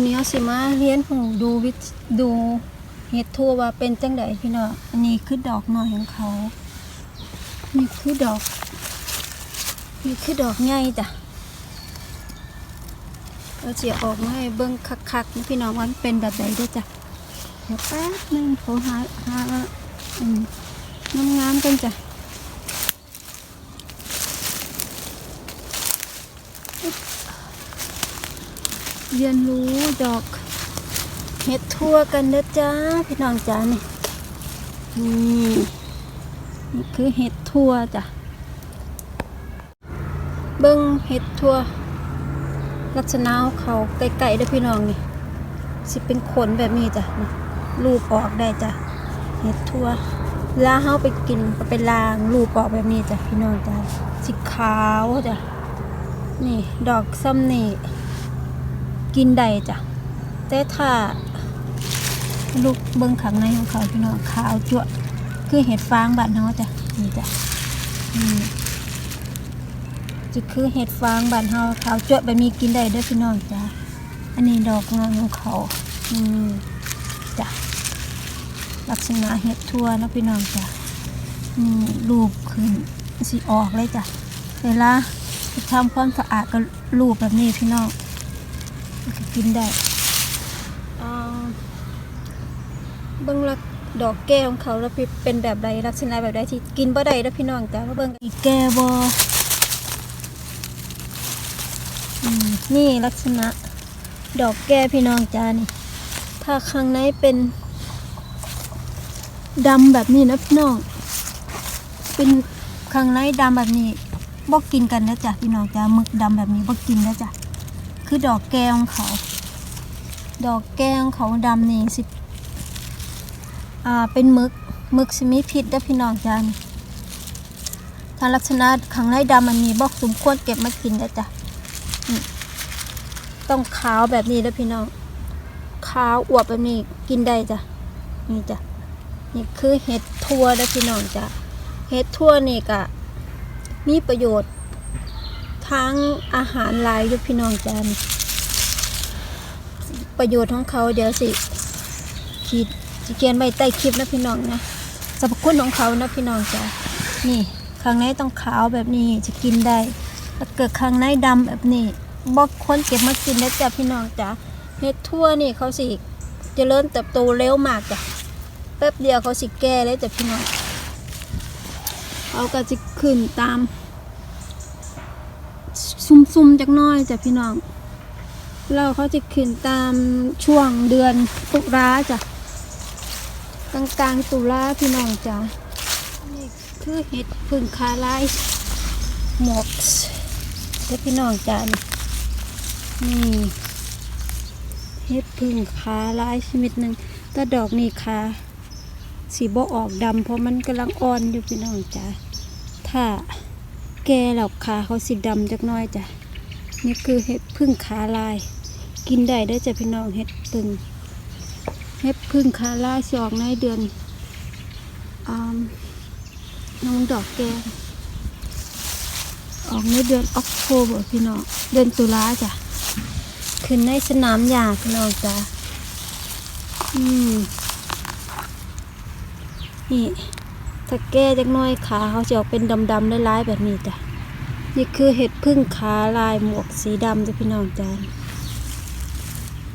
วันนี้เอาสิมาเรียนหูดูวิดูเห็ดทั่วว่าเป็นจังไดพี่น้องอันนี้คือดอกหน่อยของเขา นี่คือดอก นี่คือดอกใหญ่จ้ะเราเจียออกมาให้เบิ้งคักๆนะพี่น้องว่ามันเป็นแบบไหนด้วยจ้ะเดี๋ยวแป๊บนึงเขาหาหาอืมงามๆกันจ้ะ เรียนรู้ดอกเห็ดทั่วกันเด้อจ้าพี่น้องจ้านี่นี่นี่คือเห็ดทั่วจ้ะเบิ้งเห็ดทั่ว ลักษณะเขาไก่ๆเด้อพี่น้องนี่สิเป็นขนแบบนี้จ้ะนี่รูปออกได้จ้ะเห็ดทั่วเวลาเฮาไปกินไปล้างรูปออกแบบนี้จ้ะพี่น้องจ้าสีขาวจ้ะนี่ดอกซ้ำนี่ กินได้จ้ะแต่ถ้าลูกเบิ้งขังในของเขาพี่น้องขาวจวะคือเห็ดฟางบ้านเฮาจ้ะนี่จ้ะนี่จะคือเห็ดฟางบ้านเฮาขาวจวะแบบนี้กินได้ด้อพี่น้องจ้ะอันนี้ดอกงามของเขาอืมจ้ะลักษณะเห็ดทั่วนะพี่น้องจ้ะนี่รูปขึ้นสิออกเลยจ้ะเวลาทำความสะอาดก็รูปแบบนี้พี่น้อง ก็กินได้อ่าเบิ้งลักดอกแก้วของเขาแล้วเป็นแบบใดลักษณะแบบใดที่กินบ่ได้แล้วพี่น้องจ้าว่าเบิ้งอีกแก้วบ่อืมนี่ลักษณะ ดอกแก้วพี่น้องจ้านี่ ถ้าข้างในเป็นดำแบบนี้นะพี่น้อง เป็นข้างในดำแบบนี้บ่กินกันนะจ้ะพี่น้องจ้าหมึกดำแบบนี้บ่กินนะจ้ะ คือดอกแก้วของเขา ดอกแก้วของเขาดำนี่สิ อ่า เป็นมึกมึกสิมีพิษด้พี่น้องจ้านี่ทางลักษณะข้างในดำมันมีบอกสมควรเก็บมากินได้จ้ะต้องขาวแบบนี้เด้อพี่น้อง ขาวอวบแบบนี้กินได้จ้ะ นี่จ้ะ นี่คือเห็ดทั่วเด้อพี่น้องจ้ะ เห็ดทั่วนี่ก็มีประโยชน์ ทั้งอาหารลายยู่พี่น้องจ้านี่ประโยชน์ของเขาเดี๋ยวสิขีดเขียนไว้ใต้คลิปนะพี่น้องนะสรรพคุณของเขานะพี่น้องจ้านี่ข้างในต้องขาวแบบนี้จะกินได้ถ้าเกิดข้างในดำแบบนี้บอกคนเก็บมากินได้จ้ะพี่น้องจ้าเห็ดทั่วนี่เขาสิจะเริ่มเติบโตเร็วมากจ้ะแป๊บเดียวเขาสิแก่เลยจ้ะพี่น้องเขาก็จะขึ้นตาม ซุ่มๆจักน้อยจ้ะพี่น้อง เราเขาจะขึ้นตามช่วงเดือนตุลาจ้ะกลางกลางๆตุลาพี่น้องจ้ะนี่คือเห็ดพึ่งคาไลายหมกเด้อพี่น้องจ้ะนี่เห็ดพึ่งคาไลายชนิดหนึ่งแต่ดอกนี่คาสีบ่ออกดำเพราะมันกำลังอ่อนอยู่พี่น้องจ้ะถ้า แก่แล้วขาเขาสีดำจักน้อยจ้ะนี่คือเห็ดพึ่งขาลาย กินได้ได้จ้ะพี่น้องเห็ดพึ่งเห็ดพึ่งขาลายสออกในเดือนอน้องดอกแกออกในเดือนออกโทเบอร์พี่น้องเดือนตุลาจ้ะขึ้นในสนามหญ้าพี่น้องจ้ะอืมนี่ ถ้าแก้จักน้อยขาเขาจะออกเป็นดำๆร้ายๆแบบนี้จ้ะนี่คือเห็ดพึ่งขาลายหมวกสีดำจ้ะพี่น้องจ้า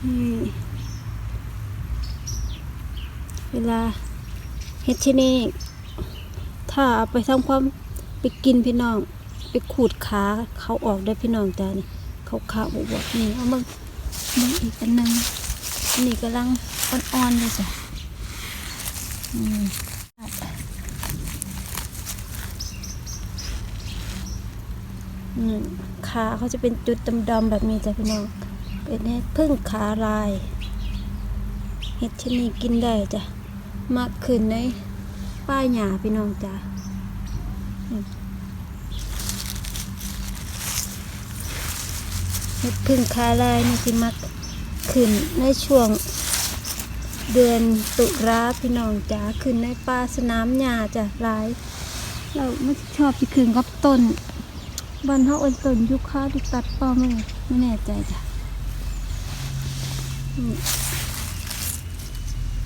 นี่เวลาเห็ดที่นี่ถ้าเอาไปทำความไปกินพี่น้อง ไปขูดขาเขาออกได้พี่น้องจ้านี่เขาขาบวบนี่เอามามาอีกอันหนึงนนี้กำลังอ่อนๆเลยจ้ะอืม อืม ขาเขาจะเป็นจุดดำๆแบบนี้จ้ะพี่น้อง เป็นเห็ดพึ่งขาลาย เห็ดชนิดกินได้จ้ะมากขึ้นในป้ายหญ้าพี่น้องจ้ะเห็ดพึ่งขาลายนี่สิมักขึ้นในช่วงเดือนตุลาพี่น้องจ้ะขึ้นในป่าสนามหญ้าจ้ะหลาย เราไม่ชอบที่ขึ้นกับต้น บ้านเขาเอินต้นยุคาที่ตัดป้าไม่ไม่แน่ใจจ้ะ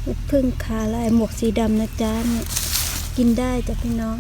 เห็ดพึ่งขาลายหมวกสีดำนะจ๊ะเนี่ยกินได้จ้ะพี่น้อง